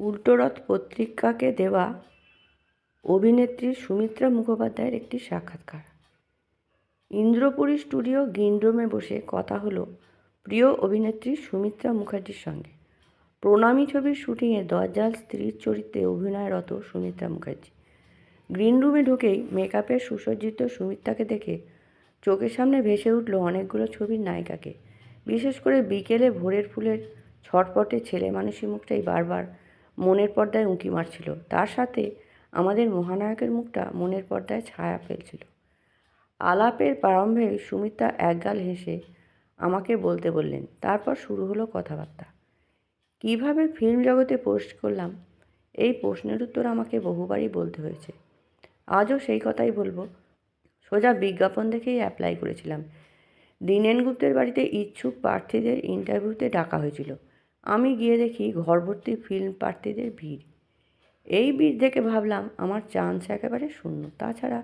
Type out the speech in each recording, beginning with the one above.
উল্টোরথ পত্রিকাকে দেওয়া অভিনেত্রী সুমিত্রা মুখোপাধ্যায়ের একটি সাক্ষাৎকার। ইন্দ্রপুরী স্টুডিও গ্রিন রুমে বসে কথা হলো প্রিয় অভিনেত্রী সুমিত্রা মুখার্জির সঙ্গে। প্রণামী ছবির শুটিংয়ে দজ্জাল স্ত্রীর চরিত্রে অভিনয়রত সুমিত্রা মুখার্জি। গ্রিন রুমে ঢুকেই মেকআপের সুসজ্জিত সুমিত্রাকে দেখে চোখের সামনে ভেসে উঠল অনেকগুলো ছবির নায়িকাকে। বিশেষ করে বিকেলে ভোরের ফুলের ছটপটে ছেলে মানুষের মুখটাই বারবার মনের পর্দায় উঁকি মারছিল। তার সাথে আমাদের মহানায়কের মুখটা মনের পর্দায় ছায়া ফেলছিল। আলাপের প্রারম্ভে সুমিত্রা একগাল হেসে আমাকে বলতে বললেন, তারপর শুরু হলো কথাবার্তা। কীভাবে ফিল্ম জগতে পোস্ট করলাম? এই প্রশ্নের উত্তর আমাকে বহুবারই বলতে হয়েছে। আজও সেই কথাই বলব। সোজা বিজ্ঞাপন দেখেই অ্যাপ্লাই করেছিলাম। দীনেন গুপ্তের বাড়িতে ইচ্ছুক প্রার্থীদের ইন্টারভিউতে ডাকা হয়েছিল। আমি গিয়ে দেখি ঘরভর্তি ফিল্ম প্রার্থীদের ভিড়। এই ভিড় দেখে ভাবলাম আমার চান্স একেবারে শূন্য। তাছাড়া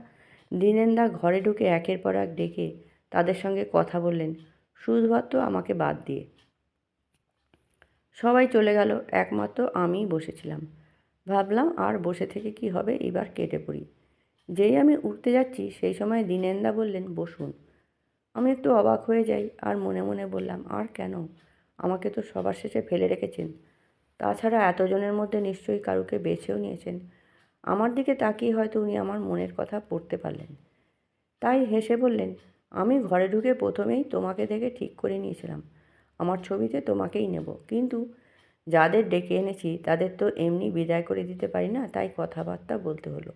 দিনেন্দা ঘরে ঢুকে একের পর এক ডেকে তাদের সঙ্গে কথা বললেন শুধুমাত্র আমাকে বাদ দিয়ে। সবাই চলে গেল, একমাত্র আমিই বসেছিলাম। ভাবলাম আর বসে থেকে কি হবে, এবার কেটে পড়ি। যেই আমি উঠতে যাচ্ছি, সেই সময় দিনেন্দা বললেন, বসুন। আমি একটু অবাক হয়ে যাই আর মনে মনে বললাম, আর কেন? আমাকে তো সবার শেষে ফেলে রেখেছেন। তাছাড়া এতজনের মধ্যে নিশ্চয়ই কারুকে বেছেও নিয়েছেন। আমার দিকে তাকিয়ে হয়তো উনি আমার মনের কথা পড়তে পারলেন। তাই হেসে বললেন, আমি ঘরে ঢুকে প্রথমেই তোমাকে দেখে ঠিক করে নিয়েছিলাম। আমার ছবিতে তোমাকেই নেব। কিন্তু যাদের ডেকে এনেছি, তাদের তো এমনি বিদায় করে দিতে পারি না, তাই কথাবার্তা বলতে হলো।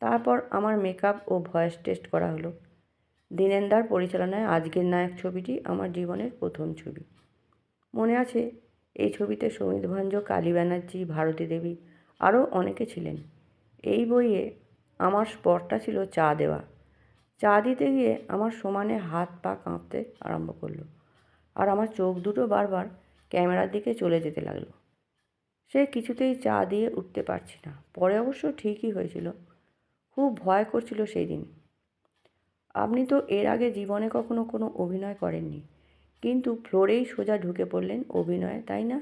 তারপর আমার মেকআপ ও ভয়েস টেস্ট করা হলো। দীনেন্দার পরিচালনায় আজকের নায়ক ছবিটি আমার জীবনের প্রথম ছবি। মনে আছে? এই ছবিতে সমিত ভঞ্জ কালী ব্যানার্জি, ভারতী দেবী আরও অনেকে ছিলেন। এই বইয়ে আমার স্পটটা ছিল চা দেওয়া। চা দিতে গিয়ে আমার সমানে হাত পা কাঁপতে আরম্ভ করল আর আমার চোখ দুটো বারবার ক্যামেরার দিকে চলে যেতে লাগল। সে কিছুতেই চা দিয়ে উঠতে পারছি না। পরে অবশ্য ঠিকই হয়েছিল। খুব ভয় করছিল সেই দিন। আপনি তো এর আগে জীবনে কখনো কোনো অভিনয় করেননি। কিন্তু ফ্লোরেই সোজা ঢুকে পড়লেন অভিনয়ে, তাই না?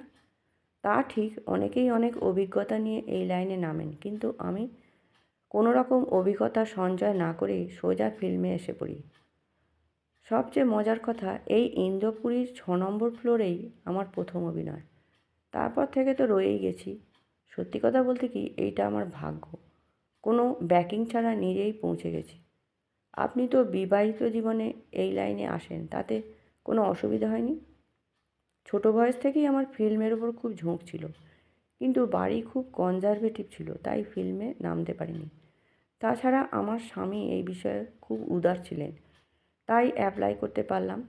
তা ঠিক, অনেকেই অনেক অভিজ্ঞতা নিয়ে এই লাইনে নামেন, কিন্তু আমি কোনো রকম অভিজ্ঞতা সঞ্চয় না করেই সোজা ফিল্মে এসে পড়ি। সবচেয়ে মজার কথা, এই ইন্দ্রপুরীর ছ নম্বর ফ্লোরেই আমার প্রথম অভিনয়। তারপর থেকে তো রয়েই গেছি। সত্যি কথা বলতে কি, এইটা আমার ভাগ্য। কোনো ব্যাকিং ছাড়া নিজেই পৌঁছে গেছি। আপনি তো বিবাহিত জীবনে এই লাইনে আসেন, তাতে কোনো অসুবিধা হয়নি। ছোটো বয়স থেকেই আমার ফিল্মের ওপর খুব ঝোঁক ছিল। কিন্তু বাড়ি খুব কনজারভেটিভ ছিল, তাই ফিল্মে নামতে পারিনি। তাছাড়া আমার স্বামী এই বিষয়ে খুব উদার ছিলেন, তাই অ্যাপ্লাই করতে পারলাম।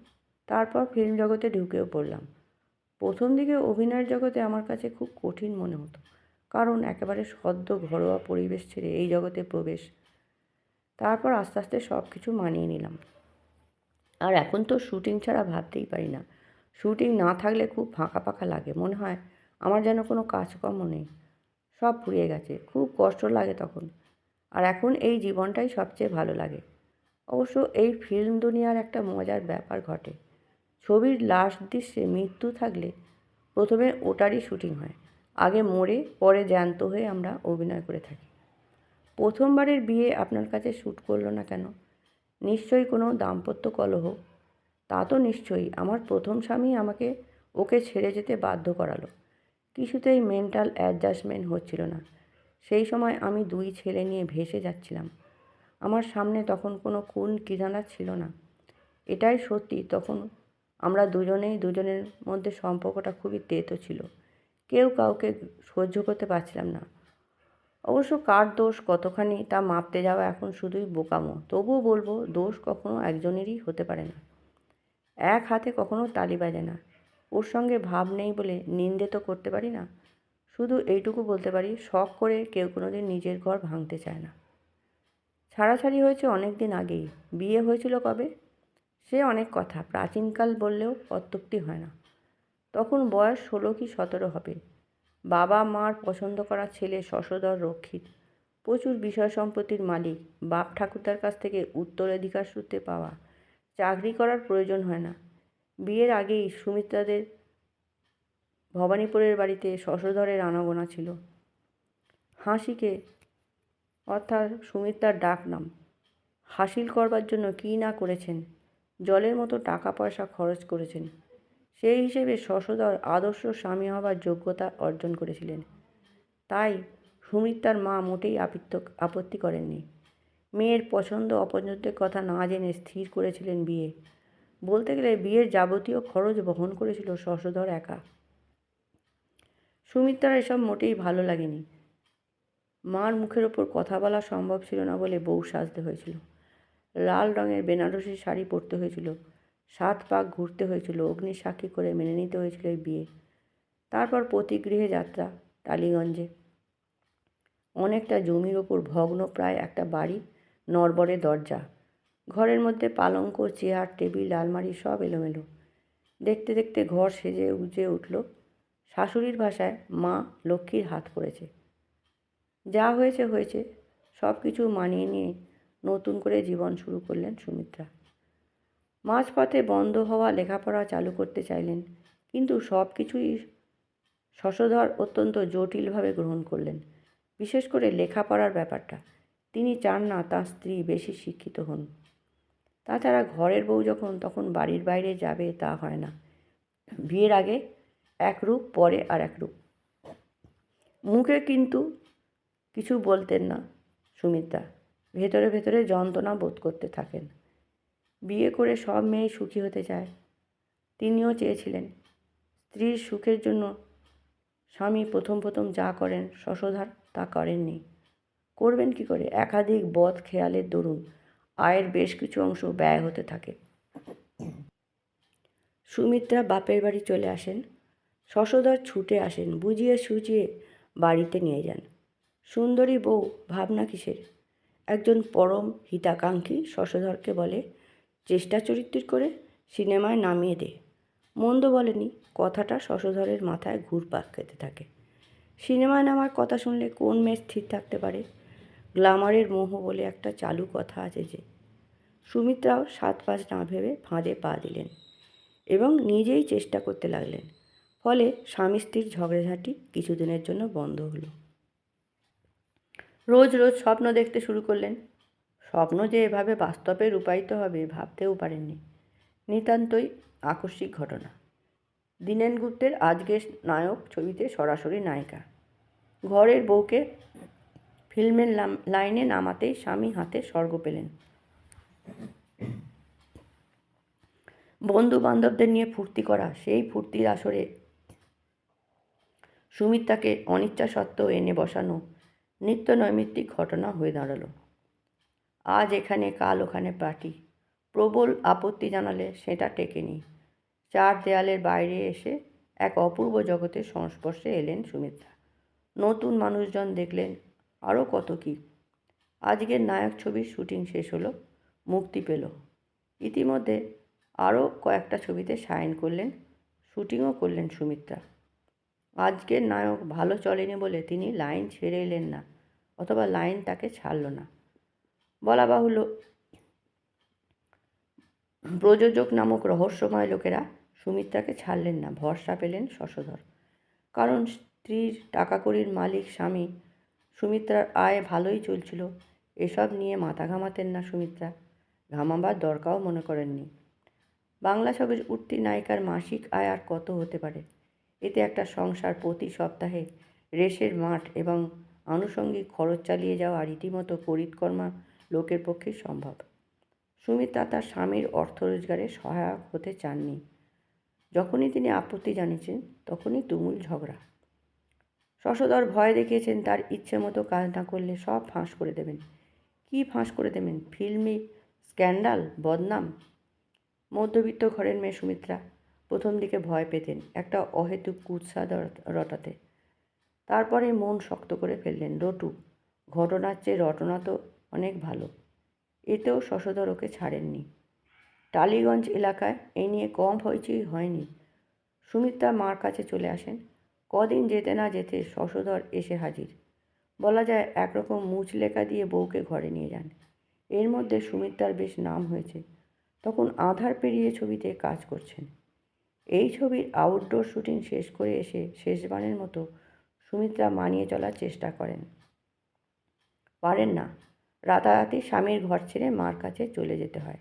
তারপর ফিল্ম জগতে ঢুকেও পড়লাম। প্রথম দিকে অভিনয়ের জগতে আমার কাছে খুব কঠিন মনে হতো, কারণ একেবারে সদ্য ঘরোয়া পরিবেশ ছেড়ে এই জগতে প্রবেশ। তারপর আস্তে আস্তে সব কিছু মানিয়ে নিলাম। আর এখন তো শ্যুটিং ছাড়া ভাবতেই পারি না। শ্যুটিং না থাকলে খুব ফাঁকা ফাঁকা লাগে, মনে হয় আমার যেন কোনো কাজকর্ম নেই। সব ফুরিয়ে গেছে, খুব কষ্ট লাগে তখন। আর এখন এই জীবনটাই সবচেয়ে ভালো লাগে। অবশ্য এই ফিল্ম দুনিয়ার একটা মজার ব্যাপার ঘটে। ছবির লাস্ট দৃশ্যে মৃত্যু থাকলে প্রথমে ওটারই শ্যুটিং হয়। আগে মরে, পরে জ্যান্ত হয়ে আমরা অভিনয় করে থাকি। প্রথমবারের বিয়ে আপনার কাছে শ্যুট করল না কেন? নিশ্চয়ই কোনো দাম্পত্য কলহ। তা তো নিশ্চয়ই, আমার প্রথম স্বামী আমাকে, ওকে ছেড়ে যেতে বাধ্য করালো। কিছুতেই মেন্টাল অ্যাডজাস্টমেন্ট হচ্ছিল না। সেই সময় আমি দুই ছেলে নিয়ে ভেসে যাচ্ছিলাম। আমার সামনে তখন কোনো কোন কিরানা ছিল না। এটাই সত্যি, তখন আমরা দুজনেই, দুজনের মধ্যে সম্পর্কটা খুবই তেতো ছিল। কেউ কাউকে সহ্য করতে পারছিলাম না। অবশ্য কার দোষ কতখানি তা মাপতে যাওয়া এখন শুধুই বোকামো। তবুও বলব, দোষ কখনো একজনেরই হতে পারে না। এক হাতে কখনো তালি বাজে না। ওর সঙ্গে ভাব নেই বলে নিন্দে তো করতে পারি না। শুধু এইটুকু বলতে পারি, শখ করে কেউ কোনো দিন নিজের ঘর ভাঙতে চায় না। ছাড়াছাড়ি হয়েছে অনেক দিন আগেই। বিয়ে হয়েছিল কবে? সে অনেক কথা। প্রাচীনকাল বললেও অত্যুক্তি হয় না। তখন বয়স ষোলো কি সতেরো হবে। বাবা মার পছন্দ করা ছেলে শশধর রক্ষিত। প্রচুর বিষয় সম্পত্তির মালিক। বাপ ঠাকুরদার কাছ থেকে উত্তরাধিকার সূত্রে পাওয়া। চাকরি করার প্রয়োজন হয় না। বিয়ের আগেই সুমিত্রাদের ভবানীপুরের বাড়িতে শশধরের আনাগোনা ছিল। হাসিকে, অর্থাৎ সুমিত্রার ডাক নাম। হাসিল করবার জন্য কী না করেছেন? জলের মতো টাকা পয়সা খরচ করেছেন। সেই হিসেবে শশধর আদর্শ স্বামী হবার যোগ্যতা অর্জন করেছিলেন। তাই সুমিত্রার মা মোটেই আপিত্ত, আপত্তি করেননি। মেয়ের পছন্দ অপছন্দের কথা না জেনে স্থির করেছিলেন বিয়ে। বলতে গেলে বিয়ের যাবতীয় খরচ বহন করেছিল শশধর একা। সুমিত্রার এসব মোটেই ভালো লাগেনি। মার মুখের ওপর কথা বলা সম্ভব ছিল না বলে বউ সাজতে হয়েছিল। লাল রঙের বেনারসি শাড়ি পরতে হয়েছিল। সাত পাক ঘুরতে হয়েছিল, অগ্নি সাক্ষী করে মেনে নিতে হয়েছিল এই বিয়ে। তারপর প্রতিগৃহে যাত্রা টালিগঞ্জে। অনেকটা জমির ওপর ভগ্ন প্রায় একটা বাড়ি নড়বড়ে দরজা। ঘরের মধ্যে পালঙ্ক, চেয়ার, টেবিল, আলমারি সব এলোমেলো। দেখতে দেখতে ঘর সেজে উজে উঠল। শাশুড়ির ভাষায়, মা লক্ষ্মীর হাত পড়েছে। যা হয়েছে হয়েছে। সব কিছু মানিয়ে নিয়ে নতুন করে জীবন শুরু করলেন সুমিত্রা। মাঝপথে বন্ধ হওয়া লেখাপড়া চালু করতে চাইলেন, কিন্তু সব কিছুই শশধর অত্যন্ত জটিলভাবে গ্রহণ করলেন। বিশেষ করে লেখাপড়ার ব্যাপারটা। তিনি চান না তার স্ত্রী বেশি শিক্ষিত হন। তাছাড়া ঘরের বউ যখন তখন বাড়ির বাইরে যাবে তা হয় না। বিয়ের আগে এক রূপ, পরে আর এক রূপ। মুখে কিন্তু কিছু বলতেন না সুমিত্রা। ভেতরে ভেতরে যন্ত্রণা বোধ করতে থাকেন। বিয়ে করে সব মেয়েই সুখী হতে চায়। তিনিও চেয়েছিলেন, স্ত্রীর সুখের জন্য স্বামী প্রথম প্রথম যা করেন শশধার তা করেননি। করবেন কি করে? একাধিক বধ খেয়ালের দরুন আয়ের বেশ কিছু অংশ ব্যয় হতে থাকে। সুমিত্রা বাপের বাড়ি চলে আসেন শশধর ছুটে আসেন, বুঝিয়ে সুঝিয়ে বাড়িতে নিয়ে যান। সুন্দরী বউ ভাবনা কিসের? একজন পরম হিতাকাঙ্ক্ষী শশধরকে বলে চেষ্টা চরিত্র করে সিনেমায় নামিয়ে দে। মন্দ বলেনি, কথাটা শশধরের মাথায় ঘুরপাক খেতে থাকে। সিনেমায় নামার কথা শুনলে কোন মেয়ে স্থির থাকতে পারে? গ্লামারের মোহ বলে একটা চালু কথা আছে যে, সুমিত্রাও সাত পাঁচ না ভেবে ফাঁদে পা দিলেন এবং নিজেই চেষ্টা করতে লাগলেন। ফলে স্বামী স্ত্রীর ঝগড়াঝাঁটি কিছুদিনের জন্য বন্ধ হলো। রোজ রোজ স্বপ্ন দেখতে শুরু করলেন স্বপ্ন যে এভাবে বাস্তবে রূপায়িত হবে ভাবতেও পারেননি। নিতান্তই আকস্মিক ঘটনা। দীনেন গুপ্তের আজকের নায়ক ছবিতে সরাসরি নায়িকা। ঘরের বউকে ফিল্মের লাইনে নামাতেই স্বামী হাতে স্বর্গ পেলেন। বন্ধু বান্ধবদের নিয়ে ফুর্তি করা, সেই ফুর্তির আসরে সুমিত্রাকে অনিচ্ছা সত্ত্বেও এনে বসানো নিত্য নৈমিত্তিক ঘটনা হয়ে দাঁড়াল। আজ এখানে, কাল ওখানে পার্টি। প্রবল আপত্তি জানালে সেটা টেকেনি। চার দেয়ালের বাইরে এসে এক অপূর্ব জগতের সংস্পর্শে এলেন সুমিত্রা। নতুন মানুষজন দেখলেন আরও কত কী। আজকের নায়ক ছবির শুটিং শেষ হলো, মুক্তি পেল। ইতিমধ্যে আরও কয়েকটা ছবিতে সাইন করলেন, শুটিংও করলেন সুমিত্রা। আজকের নায়ক ভালো চলেনি বলে তিনি লাইন ছেড়ে এলেন না, অথবা লাইন তাকে ছাড়ল না। বলা বাহুল্য। প্রযোজক নামক রহস্যময় লোকেরা সুমিত্রাকে ছাড়লেন না, ভরসা পেলেন শশধর। কারণ স্ত্রীর টাকা কড়ির মালিক স্বামী সুমিত্রার আয় ভালোই চলছিল। এসব নিয়ে মাথা ঘামাতেন না সুমিত্রা। ঘামাবার দরকারও মনে করেননি। বাংলা ছবির উঠতি নায়িকার মাসিক আয় আর কত হতে পারে? এতে একটা সংসার প্রতি সপ্তাহে রেশের মাঠ এবং আনুষঙ্গিক খরচ চালিয়ে যাওয়া রীতিমতো করিতকর্মা লোকের পক্ষে সম্ভব। সুমিত্রা তার স্বামীর অর্থ রোজগারে সহায়ক হতে চাননি। যখনই তিনি আপত্তি জানিয়েছেন, তখনই তুমুল ঝগড়া। শশধর ভয় দেখিয়েছেন, তার ইচ্ছে মতো কাজ না করলে সব ফাঁস করে দেবেন। কি ফাঁস করে দেবেন? ফিল্মি? স্ক্যান্ডাল? বদনাম? মধ্যবিত্ত ঘরের মেয়ে সুমিত্রা প্রথম দিকে ভয় পেতেন একটা অহেতুক কুৎসা রটাতে। তারপরে মন শক্ত করে ফেললেন। রটু, ঘটনার চেয়ে রটনা তো অনেক ভালো। এতেও শশধর ওকে ছাড়েননি। টালিগঞ্জ এলাকায় এ নিয়ে কম হইচই হয়নি। সুমিত্রা মার কাছে চলে আসেন। কদিন যেতে না যেতে শশধর এসে হাজির। বলা যায়, একরকম মুচলেখা দিয়ে বউকে ঘরে নিয়ে যান। এর মধ্যে সুমিত্রার বেশ নাম হয়েছে। তখন আধার পেরিয়ে ছবিতে কাজ করছেন। এই ছবির আউটডোর শুটিং শেষ করে এসে শেষবারের মতো সুমিত্রা মানিয়ে চলার চেষ্টা করেন। পারেন না। রাতারাতি স্বামীর ঘর ছেড়ে মার কাছে চলে যেতে হয়।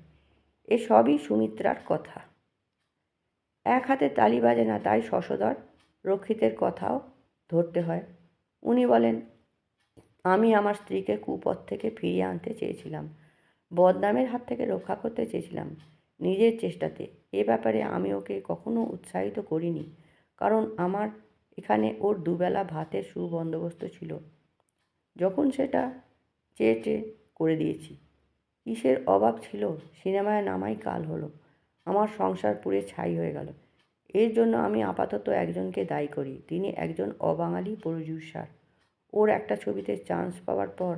এসবই সুমিত্রার কথা। এক হাতে তালি বাজে না তাই শশধর রক্ষিতের কথাও ধরতে হয়। উনি বলেন, আমি আমার স্ত্রীকে কুপথ থেকে ফিরিয়ে আনতে চেয়েছিলাম। বদনামের হাত থেকে রক্ষা করতে চেয়েছিলাম নিজের চেষ্টাতে। এ ব্যাপারে আমি ওকে কখনো উৎসাহিত করিনি। কারণ আমার এখানে ওর দুবেলা ভাতের সুবন্দোবস্ত ছিল। যখন সেটা চেয়ে চেয়ে করে দিয়েছি। কিসের অভাব ছিল? সিনেমায় নামাই কাল হলো। আমার সংসার পুড়ে ছাই হয়ে গেল। এর জন্য আমি আপাতত একজনকে দায়ী করি। তিনি একজন অবাঙালি প্রডিউসার ওর একটা ছবিতে চান্স পাওয়ার পর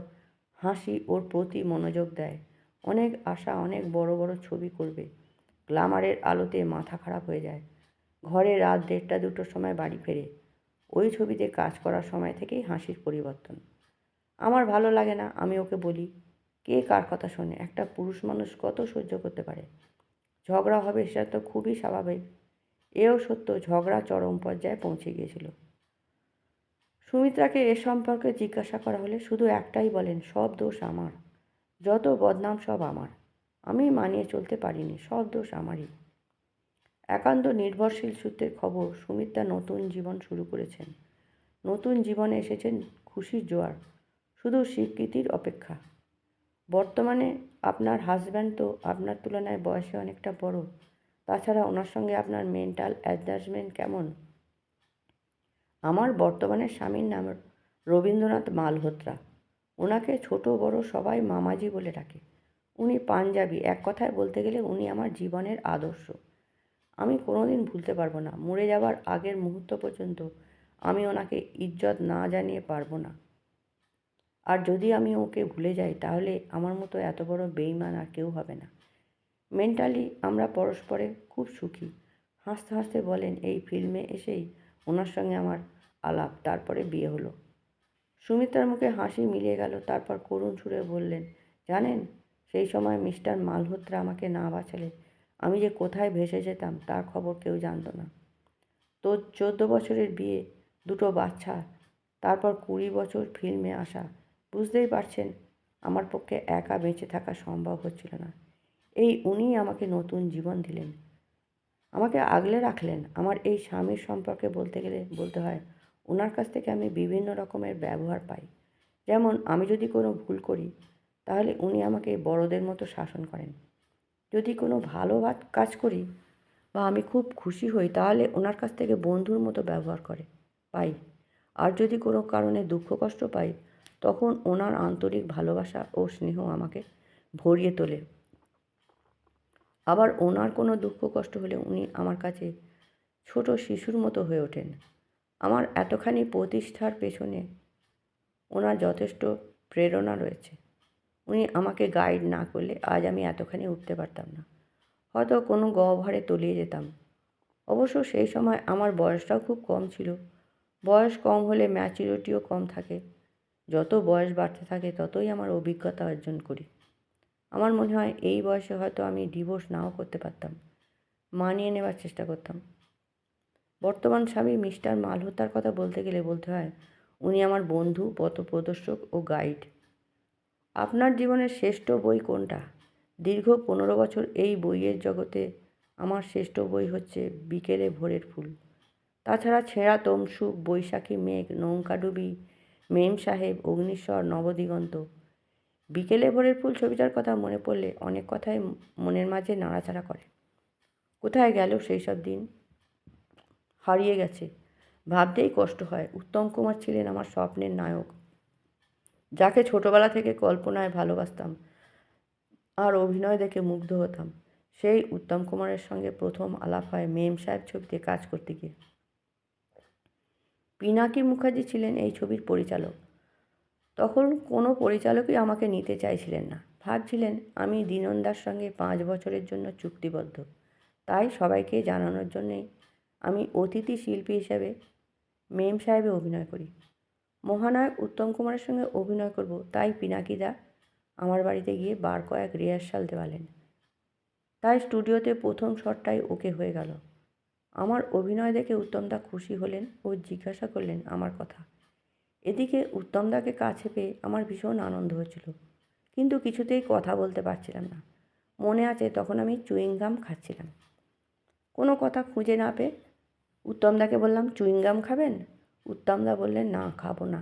হাসি ওর প্রতি মনোযোগ দেয়। অনেক আশা, অনেক বড় বড় ছবি করবে। গ্লামারের আলোতে মাথা খারাপ হয়ে যায়। ঘরে রাত দেড়টা দুটোর সময় বাড়ি ফেরে। ওই ছবিতে কাজ করার সময় থেকেই হাসির পরিবর্তন। আমার ভালো লাগে না, আমি ওকে বলি, কে কার কথা শোনে? একটা পুরুষ মানুষ কত সহ্য করতে পারে? ঝগড়া হবে সেটা তো খুবই স্বাভাবিক। এও সত্য, ঝগড়া চরম পর্যায়ে পৌঁছে গিয়েছিল। সুমিত্রাকে এ সম্পর্কে জিজ্ঞাসা করা হলে শুধু একটাই বলেন, সব দোষ আমার। যত বদনাম, সব আমার। আমি মানিয়ে চলতে পারিনি, সব দোষ আমারই। একান্ত নির্ভরশীল সূত্রের খবর, সুমিত্রা নতুন জীবন শুরু করেছেন। নতুন জীবনে এসেছেন খুশির জোয়ার। শুধু স্বীকৃতির অপেক্ষা। বর্তমানে আপনার হাজব্যান্ড তো আপনার তুলনায় বয়সে অনেকটা বড়। তাছাড়া ওনার সঙ্গে আপনার মেন্টাল অ্যাডজাস্টমেন্ট কেমন? আমার বর্তমানে স্বামীর নাম রবীন্দ্রনাথ মালহোত্রা। ওনাকে ছোট বড় সবাই মামাজি বলে ডাকে। উনি পাঞ্জাবি, এক কথায় বলতে গেলে উনি আমার জীবনের আদর্শ। আমি কোনোদিন ভুলতে পারব না। মরে যাওয়ার আগের মুহূর্ত পর্যন্ত আমি ওনাকে ইজ্জত না জানিয়ে পারব না। আর যদি আমি ওকে ভুলে যাই, তাহলে আমার মতো এত বড় বেইমান আর কেউ হবে না। মেন্টালি আমরা পরস্পরে খুব সুখী। হাসতে হাসতে বলেন, এই ফিল্মে এসেই ওনার সঙ্গে আমার আলাপ, তারপরে বিয়ে হলো। সুমিত্রার মুখে হাসি মিলিয়ে গেল, তারপর করুণ সুরে বললেন, জানেন, সেই সময় মিস্টার মালহোত্রা আমাকে না বাঁচালে আমি যে কোথায় ভেসে যেতাম, তার খবর কেউ জানতো না। তো চোদ্দ বছরের বিয়ে, দুটো বাচ্চা, তারপর কুড়ি বছর ফিল্মে আসা বুঝতেই পারছেন, আমার পক্ষে একা বেঁচে থাকা সম্ভব হচ্ছিল না। এই উনিই আমাকে নতুন জীবন দিলেন। আমাকে আগলে রাখলেন। আমার এই স্বামীর সম্পর্কে বলতে গেলে বলতে হয় ওনার কাছ থেকে আমি বিভিন্ন রকমের ব্যবহার পাই। যেমন, আমি যদি কোনো ভুল করি, তাহলে উনি আমাকে বড়দের মতো শাসন করেন। যদি কোনো ভালো কাজ করি বা আমি খুব খুশি হই, তাহলে ওনার কাছ থেকে বন্ধুর মতো ব্যবহার করে, পাই। আর যদি কোনো কারণে দুঃখ কষ্ট পাই তখন ওনার আন্তরিক ভালোবাসা ও স্নেহ আমাকে ভরিয়ে তোলে। আবার ওনার কোনো দুঃখ কষ্ট হলে উনি আমার কাছে ছোট শিশুর মতো হয়ে ওঠেন। আমার এতখানি প্রতিষ্ঠার পেছনে ওনার যথেষ্ট প্রেরণা রয়েছে। উনি আমাকে গাইড না করলে আজ আমি এতখানি উঠতে পারতাম না। হয়তো কোনো গহ্বরে তলিয়ে যেতাম। অবশ্য সেই সময় আমার বয়সটাও খুব কম ছিল। বয়স কম হলে ম্যাচুরিটিও কম থাকে। যত বয়স বাড়তে থাকে ততই আমার অভিজ্ঞতা অর্জন করি। আমার মনে হয় এই বয়সে হয়তো আমি ডিভোর্স নাও করতে পারতাম, মানিয়ে নেবার চেষ্টা করতাম। বর্তমান স্বামী মিস্টার মালহোতার কথা বলতে গেলে বলতে হয়, উনি আমার বন্ধু, পথপ্রদর্শক ও গাইড আপনার জীবনের শ্রেষ্ঠ বই কোনটা? দীর্ঘ পনেরো বছর এই বইয়ের জগতে আমার শ্রেষ্ঠ বই হচ্ছে বিকেলে ভোরের ফুল। তাছাড়া ছেঁড়া তমসুক বৈশাখী মেঘ, নৌকাডুবি মেম সাহেব, অগ্নিস্বর, নবদিগন্ত। বিকেলে ভোরের ফুল ছবিটার কথা মনে পড়লে অনেক কথাই মনের মাঝে নাড়াচাড়া করে। কোথায় গেল সেই সব দিন? হারিয়ে গেছে। ভাবতেই কষ্ট হয়। উত্তম কুমার ছিলেন আমার স্বপ্নের নায়ক। যাকে ছোটবেলা থেকে কল্পনায় ভালোবাসতাম আর অভিনয় দেখে মুগ্ধ হতাম। সেই উত্তম কুমারের সঙ্গে প্রথম আলাপ হয় মেম সাহেব ছবিতে কাজ করতে গিয়ে। পিনাকি মুখার্জি ছিলেন এই ছবির পরিচালক। তখন কোনো পরিচালকই আমাকে নিতে চাইছিলেন না। ভাবছিলেন, আমি দিনন্দার সঙ্গে পাঁচ বছরের জন্য চুক্তিবদ্ধ। তাই সবাইকে জানানোর জন্যেই আমি অতিথি শিল্পী হিসেবে মেম সাহেবে অভিনয় করি। মহানায়ক উত্তম কুমারের সঙ্গে অভিনয় করব, তাই পিনাকিদা আমার বাড়িতে গিয়ে বার কয়েক রিহার্সাল দেওয়ালেন। তাই স্টুডিওতে প্রথম শটটাই ওকে হয়ে গেল। আমার অভিনয় দেখে উত্তমদা খুশি হলেন ও জিজ্ঞাসা করলেন আমার কথা। এদিকে উত্তমদাকে কাছে পেয়ে আমার ভীষণ আনন্দ হচ্ছিল কিন্তু কিছুতেই কথা বলতে পারছিলাম না। মনে আছে তখন আমি চুইংগাম খাচ্ছিলাম। কোনো কথা খুঁজে না পেয়ে উত্তমদাকে বললাম চুইংগাম খাবেন? উত্তমদা বললেন, না, খাব না।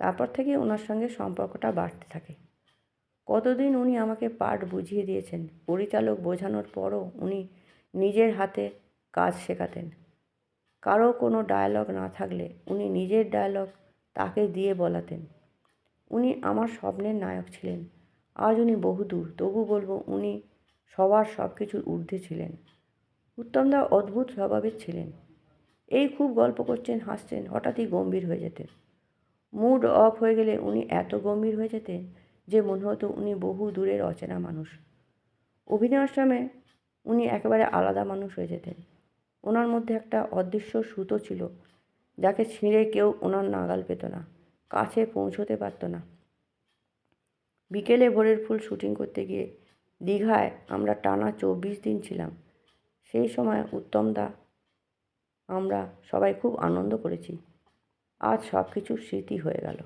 তারপর থেকে ওনার সঙ্গে সম্পর্কটা বাড়তে থাকে। কতদিন উনি আমাকে পাঠ বুঝিয়ে দিয়েছেন, পরিচালক বোঝানোর পরও উনি নিজের হাতে কাজ শেখাতেন। কারও কোনো ডায়লগ না থাকলে উনি নিজের ডায়লগ তাকে দিয়ে বলাতেন। উনি আমার স্বপ্নের নায়ক ছিলেন। আজ উনি বহুদূর, তবু বলব উনি সবার সব কিছুর ঊর্ধ্বে ছিলেন। উত্তমদা অদ্ভুত স্বভাবের ছিলেন। এই খুব গল্প করছেন, হাসছেন, হঠাৎই গম্ভীর হয়ে যেতেন। মুড অফ হয়ে গেলে উনি এত গম্ভীর হয়ে যেতেন যে মনে হতো উনি বহু দূরের অচেনা মানুষ। অভিনয়ের সময় উনি একেবারে আলাদা মানুষ হয়ে যেতেন। ওনার মধ্যে একটা অদৃশ্য সুতো ছিল, যাকে ছিঁড়ে কেউ ওনার নাগাল পেত না, কাছে পৌঁছতে পারত না। বিকেলে ভোরের ফুল শুটিং করতে গিয়ে দীঘায় আমরা টানা চব্বিশ দিন ছিলাম। সেই সময় উত্তমদা আমরা সবাই খুব আনন্দ করেছি। আজ সব কিছু স্মৃতি হয়ে গেল।